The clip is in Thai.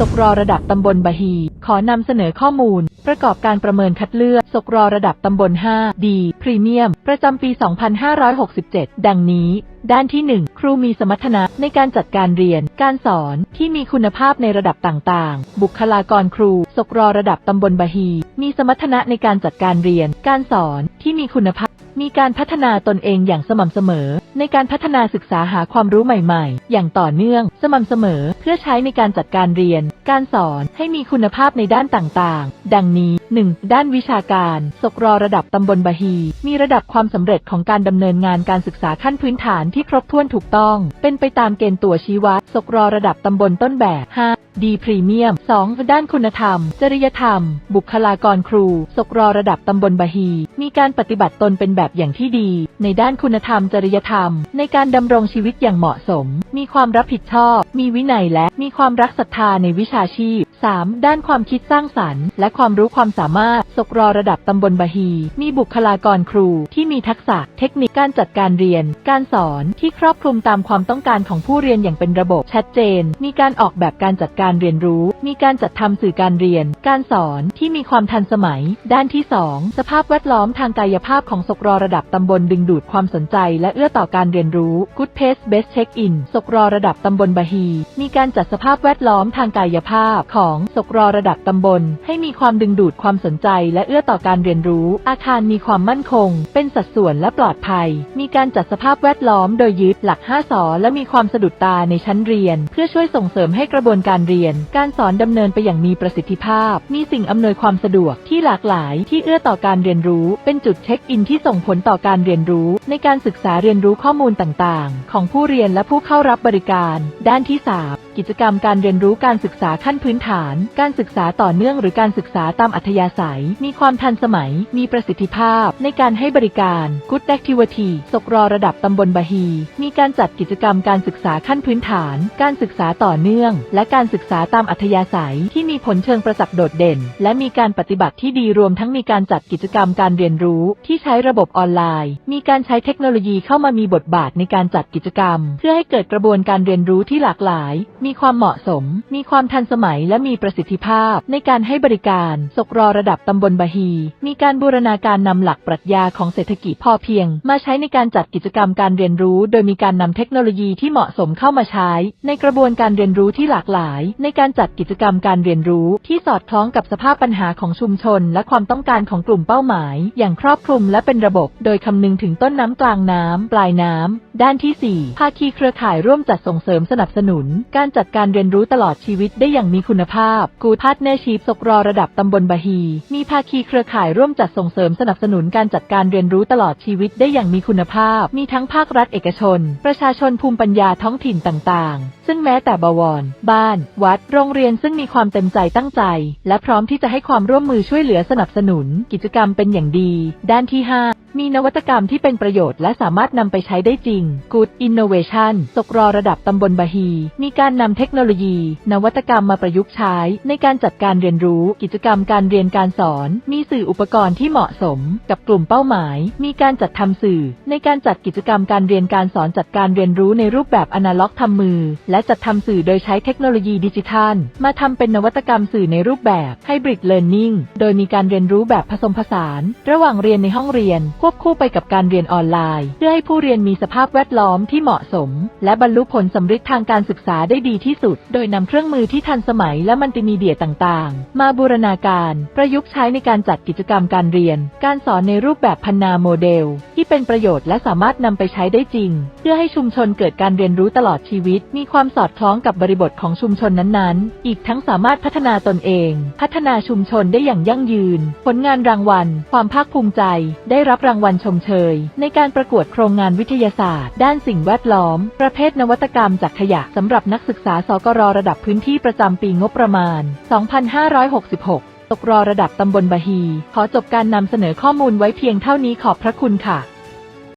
สกรระดับตำบลบะฮี ขอนำเสนอข้อมูล ประกอบการประเมินคัดเลือกสกรระดับตำบล 5 ดีพรีเมียม ประจำปี 2567 ดังนี้ ด้านที่ 1 ครูมีสมรรถนะในการจัดการเรียน การสอนที่มีคุณภาพในระดับต่างๆ บุคลากรครู สกรระดับตำบลบะฮี มีสมรรถนะในการจัดการเรียน การสอนที่มีคุณภาพ มีการพัฒนาตนเองอย่างสม่ำเสมอ ในการพัฒนาศึกษาหาความรู้ใหม่ๆ อย่างต่อเนื่อง สม่ำเสมอ เพื่อใช้ในการจัดการเรียน การสอนให้มีคุณภาพในด้านต่างๆ ดังนี้ 1. ด้านวิชาการ สกรระดับตำบลบะฮี มีระดับความสำเร็จของการดำเนินงานการศึกษาขั้นพื้นฐานที่ครบถ้วนถูกต้อง เป็นไปตามเกณฑ์ตัวชี้วัด สกรระดับตำบลต้นแบบ 5. ดีพรีเมียม 2. ด้านคุณธรรม จริยธรรม บุคลากรครู สกรระดับตำบลบะฮี มีการปฏิบัติตนเป็นแบบอย่างที่ดี ในด้านคุณธรรมจริยธรรมในการดำรงชีวิตอย่างเหมาะสม มีความรับผิดชอบ มีวินัยและมีความรักศรัทธาในวิชาชีพ 3. ด้านความคิดสร้างสรรค์ และความรู้ความสามารถสกรระดับตำบลบะฮี มีบุคลากรครูที่มีทักษะเทคนิคการจัดการเรียน การสอนที่ครอบคลุมตามความต้องการของผู้เรียนอย่างเป็นระบบชัดเจน มีการออกแบบการจัดการเรียนรู้ มีการจัดทำสื่อการเรียน การสอนที่มีความทันสมัย ด้านที่ 2 สภาพแวดล้อมทางกายภาพของสกรระดับตำบลดึงดูดความสนใจ และเอื้อต่อการเรียนรู้ Good Pace Best Check In สกรระดับตำบลบะฮี มีการจัดสภาพแวดล้อมทางกายภาพของสกรระดับตำบล ให้มีความดึงดูดความสนใจและเอื้อต่อการเรียนรู้ อาคารมีความมั่นคง เป็นสัดส่วนและปลอดภัย มีการจัดสภาพแวดล้อมโดยยึดหลัก 5 สอและมีความสะดุดตาในชั้นเรียน เพื่อช่วยส่งเสริมให้กระบวนการเรียน การสอนดำเนินไปอย่างมีประสิทธิภาพ มีสิ่งอำนวยความสะดวกที่หลากหลาย ที่เอื้อต่อการเรียนรู้ เป็นจุดเช็คอินที่ส่งผลต่อการเรียนรู้ ในการศึกษาเรียนรู้ข้อมูลต่างๆ ของผู้เรียนและผู้เข้ารับบริการ ด้านที่ 3 กิจกรรมการเรียนรู้การศึกษาขั้นพื้นฐาน การศึกษาต่อเนื่องหรือการศึกษาตามอัธยาศัย มีความทันสมัย มีประสิทธิภาพ ในการให้บริการ Good Activity สกรระดับตำบลบะฮี มีการจัดกิจกรรมการศึกษาขั้นพื้นฐาน การศึกษาต่อเนื่อง และการศึกษาตามอัธยาศัยที่มีผลเชิงประจักษ์โดดเด่น และมีการปฏิบัติที่ดีรวมทั้งมีการจัดกิจกรรมการเรียนรู้ที่ใช้ระบบออนไลน์ มีการใช้เทคโนโลยีเข้ามามีบทบาทในการจัดกิจกรรม เพื่อให้เกิดกระบวนการเรียนรู้ที่หลากหลาย มีีความเหมาะสม มีความทันสมัยและมีประสิทธิภาพในการให้บริการสกรระดับตำบลบะฮี มีการบูรณาการนำหลักปรัชญาของเศรษฐกิจพอเพียง มาใช้ในการจัดกิจกรรมการเรียนรู้ โดยมีการนำเทคโนโลยีที่เหมาะสมเข้ามาใช้ ในกระบวนการเรียนรู้ที่หลากหลาย ในการจัดกิจกรรมการเรียนรู้ที่สอดคล้องกับสภาพปัญหาของชุมชน และความต้องการของกลุ่มเป้าหมาย อย่างครอบคลุมและเป็นระบบ โดยคำนึงถึงต้นน้ำกลางน้ำปลายน้ำด้านที่ 4 ภาคีเครือข่ายร่วมจัดส่งเสริมสนับสนุน การจัดการเรียนรู้ตลอดชีวิตได้อย่างมีคุณภาพ กูพัฒเนชีพสกรระดับตำบลบะฮี มีภาคีเครือข่ายร่วมจัดส่งเสริมสนับสนุนการจัดการเรียนรู้ตลอดชีวิตได้อย่างมีคุณภาพ มีทั้งภาครัฐเอกชน ประชาชนภูมิปัญญาท้องถิ่นต่างๆ ซึ่งแม้แต่บวร บ้าน วัด โรงเรียนซึ่งมีความเต็มใจตั้งใจ และพร้อมที่จะให้ความร่วมมือช่วยเหลือสนับสนุน กิจกรรมเป็นอย่างดี ด้านที่ 5 มีนวัตกรรมที่เป็นประโยชน์และสามารถนำไปใช้ได้จริง Good Innovation สกรระดับตำบลบะฮี มีการนำเทคโนโลยี นวัตกรรมมาประยุกต์ใช้ ในการจัดการเรียนรู้ กิจกรรมการเรียนการสอน มีสื่ออุปกรณ์ที่เหมาะสม กับกลุ่มเป้าหมาย มีการจัดทำสื่อ ในการจัดกิจกรรมการเรียนการสอนจัดการเรียนรู้ในรูปแบบอนาล็อกทำมือ และจัดทำสื่อโดยใช้เทคโนโลยีดิจิทัล มาทำเป็นนวัตกรรมสื่อในรูปแบบ Hybrid Learning โดยมีการเรียนรู้แบบผสมผสาน ระหว่างเรียนในห้องเรียนควบคู่ไปกับการเรียนออนไลน์ เพื่อให้ผู้เรียนมีสภาพแวดล้อมที่เหมาะสม และบรรลุผลสำเร็จทางการศึกษาได้ดีที่สุด โดยนำเครื่องมือที่ทันสมัยและมัลติมีเดียต่างๆ มาบูรณาการ ประยุกต์ใช้ในการจัดกิจกรรมการเรียน การสอนในรูปแบบพันนาโมเดล ที่เป็นประโยชน์และสามารถนำไปใช้ได้จริง เพื่อให้ชุมชนเกิดการเรียนรู้ตลอดชีวิต มีความสอดคล้องกับบริบทของชุมชนนั้นๆ อีกทั้งสามารถพัฒนาตนเอง พัฒนาชุมชนได้อย่างยั่งยืน ผลงานรางวัล ความภาคภูมิใจ ได้รับรางวัลชมเชย ในการประกวดโครงงานวิทยาศาสตร์ ด้านสิ่งแวดล้อม ประเภทนวัตกรรมจากขยะสำหรับนักศึกษาสกรระดับพื้นที่ประจำปีงบประมาณ 2566 ตกรอระดับตำบลบะฮี ขอจบการนำเสนอข้อมูลไว้เพียงเท่านี้ขอบพระคุณค่ะ